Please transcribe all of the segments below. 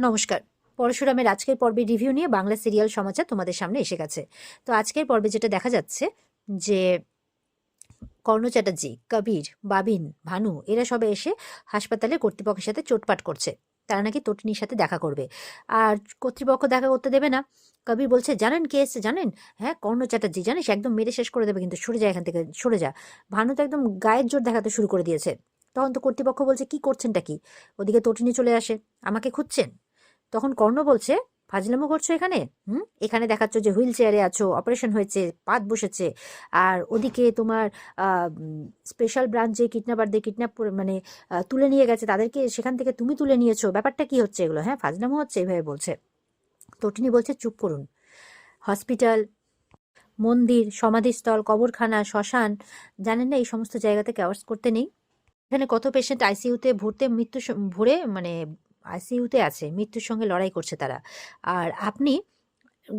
নমস্কার। পরশুরামের আজকের পর্বে রিভিউ নিয়ে বাংলা সিরিয়াল সমাচার তোমাদের সামনে এসে গেছে। তো আজকের পর্বে যেটা দেখা যাচ্ছে, যে কর্ণ চ্যাটার্জি, কবির, বাবিন, ভানু, এরা সবে এসে হাসপাতালে কর্তৃপক্ষের সাথে চোটপাট করছে। তারা নাকি তটিনীর সাথে দেখা করবে। আর কর্তৃপক্ষ দেখা করতে দেবে না। কবির বলছে, জানেন কে এসছে? জানেন? হ্যাঁ কর্ণ চ্যাটার্জি, জানিস? একদম মেরে শেষ করে দেবে, কিন্তু সরে যা এখান থেকে, সরে যা। ভানু তো একদম গায়ের জোর দেখাতে শুরু করে দিয়েছে। তখন তো কর্তৃপক্ষ বলছে, কি করছেনটা কি? ওদিকে তটিনী চলে আসে। আমাকে খুঁজছেন? তখন কর্ণ বলছে, ফাজলামো করছ এখানে? হুম? এখানে দেখাচ্ছ যে হুইল চেয়ারে আছো, অপারেশন হয়েছে, পাত বসেছে। আর ওদিকে তোমার স্পেশাল ব্রাঞ্চ কিডন্যাপারদের কিডন্যাপ মানে তুলে নিয়ে গেছে, তাদেরকে সেখান থেকে তুমি তুলে নিয়েছো। ব্যাপারটা কি হচ্ছে এগুলো? হ্যাঁ ফাজলামো হচ্ছে এভাবে বলছে। তটিনী বলছে, চুপ করুন। হসপিটাল, মন্দির, সমাধিস্থল, কবরখানা, শ্মশান, জানেন না এই সমস্ত জায়গাতে ক্যাওয়ার্স করতে নেই। এখানে কত পেশেন্ট আইসিইউতে ভর্তে, মৃত্যু ভরে মানে আইসিইউতে আছে, মৃত্যুর সঙ্গে লড়াই করছে তারা। আর আপনি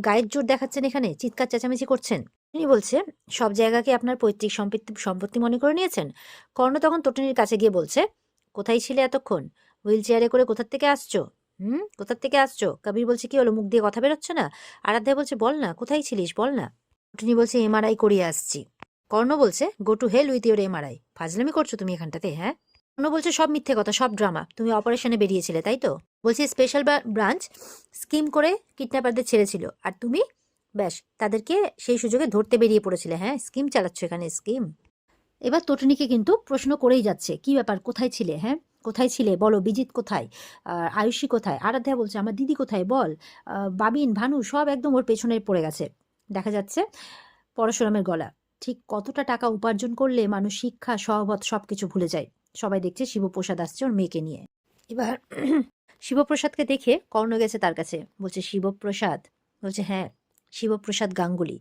গায়ের জোর দেখাচ্ছেন এখানে, চিৎকার, চেঁচামেচি করছেন। তিনি বলছে, সব জায়গাকে আপনার পৈতৃক সম্পত্তি সম্পত্তি মনে করে নিয়েছেন? কর্ণ তখন তটিনীর কাছে গিয়ে বলছে, কোথায় ছিলে এতক্ষণ? হুইল চেয়ারে করে কোথার থেকে আসছো? হুম? কোথার থেকে আসছো? কবির বলছে, কি হলো, মুখ দিয়ে কথা বেরোচ্ছে না? আরাধ্যা বলছে, বল না, কোথায় ছিলিস? বল না। তটিনী বলছে, এমআরআই করিয়ে আসছি। কর্ণ বলছে, go to hell with your MRI. ফাজলামি করছ তুমি এখানটাতে হ্যাঁ? কর্ণ বলছে সব মিথ্যে কথা, সব ড্রামা তুমি অপারেশনে বেরিয়েছিলে, তাই তো? বলছি স্পেশাল ব্রাঞ্চ স্কিম করে কিডন্যাপারদের ছেড়েছিল। আর তুমি? ব্যাস, তাদেরকে সেই সুযোগে ধরতে বেরিয়ে পড়েছিলে। হ্যাঁ স্কিম চালাচ্ছ এখানে স্কিম এবার তটনিকে কিন্তু প্রশ্ন করেই যাচ্ছে, কি ব্যাপার, কোথায় ছিলে? হ্যাঁ কোথায় ছিলে? বলো বিজিত কোথায়? আয়ুষী কোথায়? আরাধ্যা বলছে, আমার দিদি কোথায়? বল। বাবিন, ভানু সব একদম ওর পেছনে পড়ে গেছে। দেখা যাচ্ছে পরশুরামের গলা। ঠিক কতটা টাকা উপার্জন করলে মানুষ শিক্ষা, সহবত সব কিছু ভুলে যায়। সবাই দেখছে শিবপ্রসাদ আসছে ওর মেয়েকে নিয়ে। এবার শিবপ্রসাদকে দেখে কর্ণ গেছে তার কাছে, বলছে, শিবপ্রসাদ? বলছে হ্যাঁ শিবপ্রসাদ গাঙ্গুলি।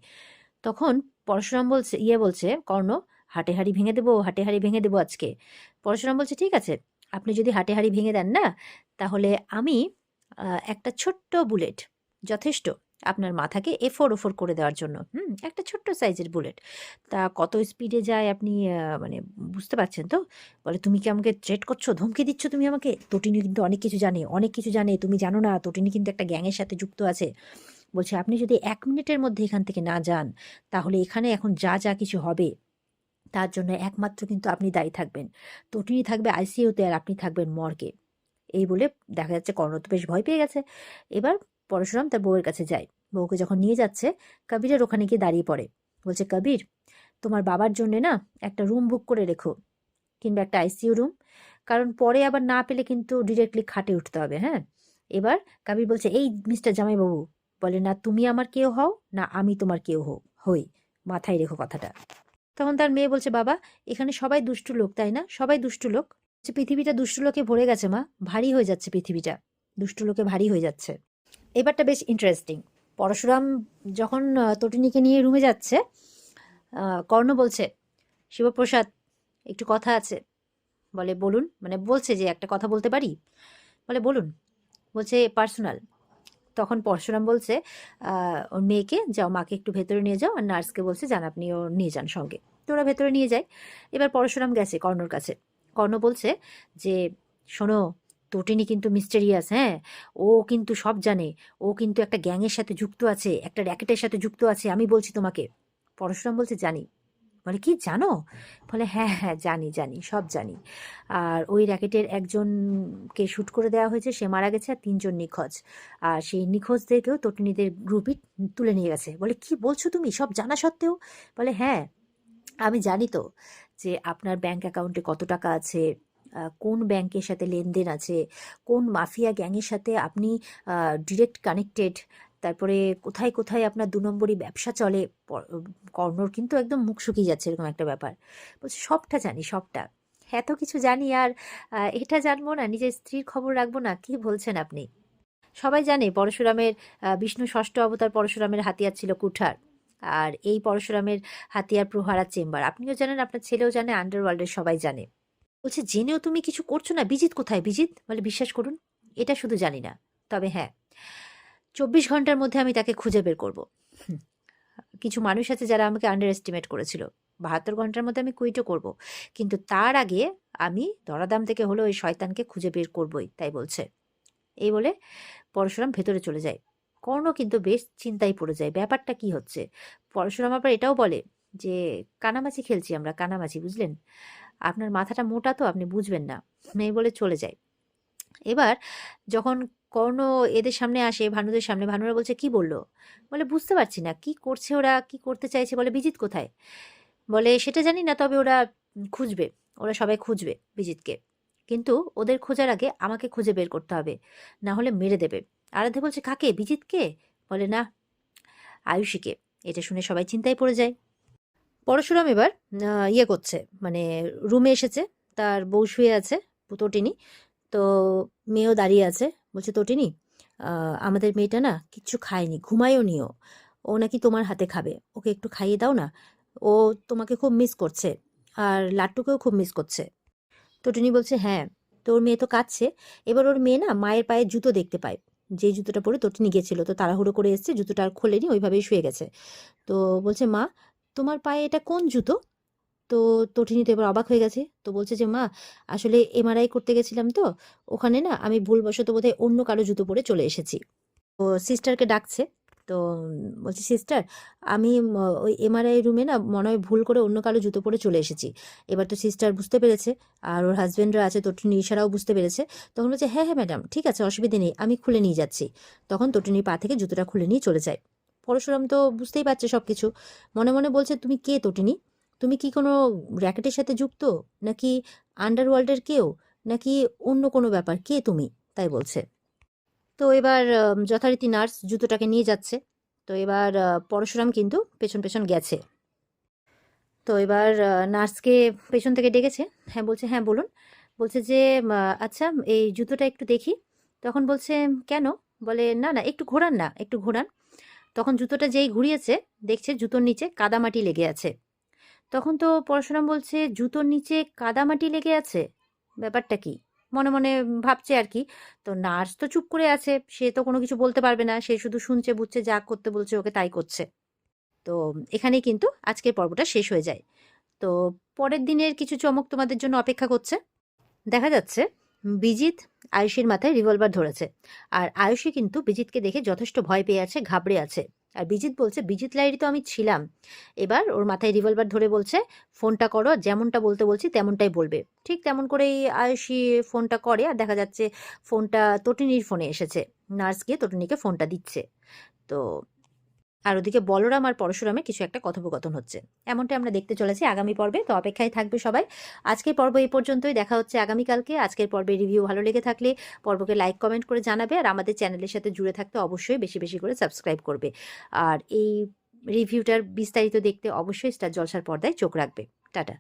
তখন পরশুরাম বলছে ইয়ে বলছে, কর্ণ, হাটে হাড়ি ভেঙে দেবো, হাটে হাড়ি ভেঙে দেবো আজকে। পরশুরাম বলছে, ঠিক আছে, আপনি যদি হাটে হাড়ি ভেঙে দেন না, তাহলে আমি একটা ছোট্ট বুলেট, যথেষ্ট আপনার মাথাকে এফোর ওফোর করে দেওয়ার জন্য। হুম, একটা ছোট্ট সাইজের বুলেট তা কত স্পিডে যায় আপনি মানে বুঝতে পারছেন তো? বলে, তুমি কি আমাকে থ্রেট করছ? ধমকি দিচ্ছ তুমি আমাকে? তটিনী কিন্তু অনেক কিছু জানে, অনেক কিছু জানে, তুমি জানো না তটিনী কিন্তু একটা গ্যাংয়ের সাথে যুক্ত আছে। বলছে, আপনি যদি এক মিনিটের মধ্যে এখান থেকে না যান, তাহলে এখানে এখন যা যা কিছু হবে, তার জন্য একমাত্র কিন্তু আপনি দায়ী থাকবেন। তটিনী থাকবে আইসিইউতে আর আপনি থাকবেন মর্গে এই বলে দেখা যাচ্ছে কর্ণ তো বেশ ভয় পেয়ে গেছে। এবার পরশুরাম তার বউয়ের কাছে যায়। বউকে যখন নিয়ে যাচ্ছে, কবিরের ওখানে গিয়ে দাঁড়িয়ে পড়ে। বলছে, কবির, তোমার বাবার জন্য না একটা রুম বুক করে রেখো, কিংবা একটা আইসিইউ রুম কারণ পরে আবার না পেলে কিন্তু ডিরেক্টলি খাটে উঠতে হবে হ্যাঁ? এবার কাবির বলছে, এই মিস্টার জামাইবাবু, বলে, না তুমি আমার কেউ হও, না আমি তোমার কেউ হও হই। মাথায় রেখো কথাটা। তখন তার মেয়ে বলছে, বাবা, এখানে সবাই দুষ্টু লোক, তাই না? সবাই দুষ্টু লোক? পৃথিবীটা দুষ্টু লোকে ভরে গেছে, মা। ভারী হয়ে যাচ্ছে পৃথিবীটা। দুষ্টু লোকে ভারী হয়ে যাচ্ছে। এবারটা বেশ ইন্টারেস্টিং পরশুরাম যখন তটিনীকে নিয়ে রুমে যাচ্ছে কর্ণ বলছে, শিবপ্রসাদ, একটু কথা আছে। বলে, বলুন। মানে বলছে যে, একটা কথা বলতে পারি? বলে, বলুন। বলছে, পার্সোনাল। তখন পরশুরাম বলছে ওর মেয়েকে, যাও, মাকে একটু ভেতরে নিয়ে যাও। আর নার্সকে বলছে, যান, আপনি ও নিয়ে যান সঙ্গে। তো ওরা ভেতরে নিয়ে যায়। এবার পরশুরাম গেছে কর্ণর কাছে। কর্ণ বলছে যে, শোনো তটিনী কিন্তু মিস্টেরিয়াস হ্যাঁ? ও কিন্তু সব জানে। ও কিন্তু একটা গ্যাংয়ের সাথে যুক্ত আছে, একটা র্যাকেটের সাথে যুক্ত আছে, আমি বলছি তোমাকে। পরশুরাম বলছে, জানি। বলে, কি, জানো? বলে হ্যাঁ হ্যাঁ জানি জানি, সব জানি। আর ওই র্যাকেটের একজনকে শ্যুট করে দেওয়া হয়েছে, সে মারা গেছে আর তিনজন নিখোঁজ। আর সেই নিখোঁজদেরকেও তটিনীদের গ্রুপই তুলে নিয়ে গেছে। বলে, কি বলছো তুমি? সব জানা সত্ত্বেও? বলে হ্যাঁ আমি জানি তো যে আপনার ব্যাংক অ্যাকাউন্টে কত টাকা আছে কোন ব্যাংকের সাথে লেনদেন আছে, কোন মাফিয়া গ্যাংয়ের সাথে আপনি ডিরেক্ট কানেক্টেড তারপরে কোথায় কোথায় আপনার দু নম্বরই ব্যবসা চলে কর্ণর কিন্তু একদম মুখ শুকিয়ে যাচ্ছে এরকম একটা ব্যাপার। বলছে, সবটা জানি, সবটা। এত কিছু জানি আর এটা জানব না, নিজের স্ত্রীর খবর রাখব না, কি বলছেন আপনি? সবাই জানে পরশুরামের বিষ্ণু ষষ্ঠ অবতার পরশুরামের হাতিয়ার ছিল কুঠার। আর এই পরশুরামের হাতিয়ার প্রহারা চেম্বার। আপনিও জানেন, আপনার ছেলেও জানে আন্ডারওয়ার্ল্ডের সবাই জানে। বলছে, জেনেও তুমি কিছু করছ না? বিজিত কোথায়? বিজিত? বলে, বিশ্বাস করুন, এটা শুধু জানি না। তবে হ্যাঁ চব্বিশ ঘণ্টার মধ্যে আমি তাকে খুঁজে বের করব। কিছু মানুষ আছে যারা আমাকে আন্ডার এস্টিমেট করেছিল। বাহাত্তর ঘণ্টার মধ্যে আমি কুইটও করব। কিন্তু তার আগে আমি দরাদাম থেকে হলেও ওই শয়তানকে খুঁজে বের করবই, তাই বলছে। এই বলে পরশুরাম ভেতরে চলে যায়। কর্ণ কিন্তু বেশ চিন্তায় পড়ে যায়, ব্যাপারটা কি হচ্ছে? পরশুরাম আবার এটাও বলে যে, কানামাছি খেলছি আমরা, কানামাছি, বুঝলেন? আপনার মাথাটা মোটা তো আপনি বুঝবেন না। মেয়ে বলে চলে যায় এবার যখন কর্ণ এদের সামনে আসে, ভানুদের সামনে, ভানুরা বলছে, কি বলল? বলে, বুঝতে পারছি না। কি করছে ওরা? কি করতে চাইছে? বলে, বিজিত কোথায়? বলে, সেটা জানি না, তবে ওরা খুঁজবে। ওরা সবাই খুঁজবে বিজিতকে। কিন্তু ওদের খোঁজার আগে আমাকে খুঁজে বের করতে হবে। না হলে মেরে দেবে। আরাধ্যা বলছে, কাকে? বিজিতকে? বলে, না, আয়ুষীকে। এটা শুনে সবাই চিন্তায় পড়ে যায়। পরশুরাম এবার ইয়ে করছে মানে রুমে এসেছে, তার বউ শুয়ে আছে তটিনী তো মেয়েও দাঁড়িয়ে আছে, বলছে তটিনী আমাদের মেয়েটা না কিচ্ছু খায়নি, ঘুমায়ও নিও। ও নাকি তোমার হাতে খাবে, ওকে একটু খাইয়ে দাও না। ও তোমাকে খুব মিস করছে, আর লাট্টুকেও খুব মিস করছে। তটিনী বলছে হ্যাঁ তোর মেয়ে তো কাঁদছে। এবার ওর মেয়ে না মায়ের পায়ে জুতো দেখতে পায়। যে জুতোটা পরে তটিনী গেছিল, তো তাড়াহুড়ো করে এসছে, জুতোটা আর খোলেনি, ওইভাবেই শুয়ে গেছে। তো বলছে, মা তোমার পায়ে এটা কোন জুতো? তো তটিনী তো এবার অবাক হয়ে গেছে। তো বলছে যে, মা, আসলে এমআরআই করতে গেছিলাম তো, ওখানে না আমি ভুলবশত বোধহয় অন্য কারও জুতো পরে চলে এসেছি। তো সিস্টারকে ডাকছে। তো বলছি সিস্টার আমি ওই এমআরআই রুমে না মনে হয় ভুল করে অন্য কারও জুতো পরে চলে এসেছি। এবার তো সিস্টার বুঝতে পেরেছে, আর ওর হাজব্যান্ডরা আছে তটিনী ইশারাও বুঝতে পেরেছে। তখন বলছে হ্যাঁ হ্যাঁ ম্যাডাম ঠিক আছে, অসুবিধে নেই, আমি খুলে নিয়ে যাচ্ছি। তখন তটিনীর পা থেকে জুতোটা খুলে নিয়ে চলে যায়। পরশুরাম তো বুঝতেই পারছে সব কিছু মনে মনে বলছে, তুমি কে তটিনী? তুমি কি কোনো র্যাকেটের সাথে যুক্ত? নাকি আন্ডারওয়ার্ল্ডের কেউ? নাকি অন্য কোনো ব্যাপার? কে তুমি? তাই বলছে। তো এবার যথারীতি নার্স জুতোটাকে নিয়ে যাচ্ছে। তো এবার পরশুরাম কিন্তু পেছন পেছন গেছে। তো এবার নার্সকে পেছন থেকে ডেকেছে। হ্যাঁ বলছে হ্যাঁ বলুন। বলছে যে আচ্ছা এই জুতোটা একটু দেখি। তখন বলছে, কেন? বলে, না না, একটু ঘোরান না, একটু ঘোরান। তখন জুতোটা যেই ঘুরিয়েছে, দেখছে জুতোর নিচে কাদামাটি লেগে আছে। তখন তো পরশুরাম বলছে, জুতোর নিচে কাদামাটি লেগে আছে? ব্যাপারটা কি? মনে মনে ভাবছে আর কি। তো নার্স তো চুপ করে আছে, সে তো কোনো কিছু বলতে পারবে না, সে শুধু শুনছে, বুঝছে, যা করতে বলছে ওকে তাই করছে। তো এখানেই কিন্তু আজকের পর্বটা শেষ হয়ে যায়। তো পরের দিনের কিছু চমক তোমাদের জন্য অপেক্ষা করছে। দেখা যাচ্ছে বিজিত আয়ুষীর মাথায় রিভলভার ধরেছে। আর আয়ুষী কিন্তু বিজিতকে দেখে যথেষ্ট ভয় পেয়ে আছে, ঘাবড়ে আছে। আর বিজিত বলছে, বিজিত লাইরি তো আমি ছিলাম। এবার ওর মাথায় রিভলভার ধরে বলছে, ফোনটা করো যেমনটা বলতে বলছি তেমনটাই বলবে। ঠিক তেমন করেই আয়ুষী ফোনটা করে, আর দেখা যাচ্ছে ফোনটা তটিনীর ফোনে এসেছে। নার্স গিয়ে তটিনীকে ফোনটা দিচ্ছে। তো আর ওদিকে বলরাম আর পরশুরামে কিছু একটা কথোপকথন হচ্ছে। এমনটা আমরা দেখতে চলেছি আগামী পর্বে, তো অপেক্ষায় থাকবে সবাই। আজকের পর্ব এই পর্যন্তই, দেখা হচ্ছে আগামীকালকে। আজকের পর্বে রিভিউ ভালো লেগে থাকলে পর্বকে লাইক, কমেন্ট করে জানাবে আর আমাদের চ্যানেলের সাথে জুড়ে থাকতে অবশ্যই বেশি বেশি করে সাবস্ক্রাইব করবে। আর এই রিভিউটার বিস্তারিত দেখতে অবশ্যই স্টার জলসার পর্দায় চোখ রাখবে। টাটা।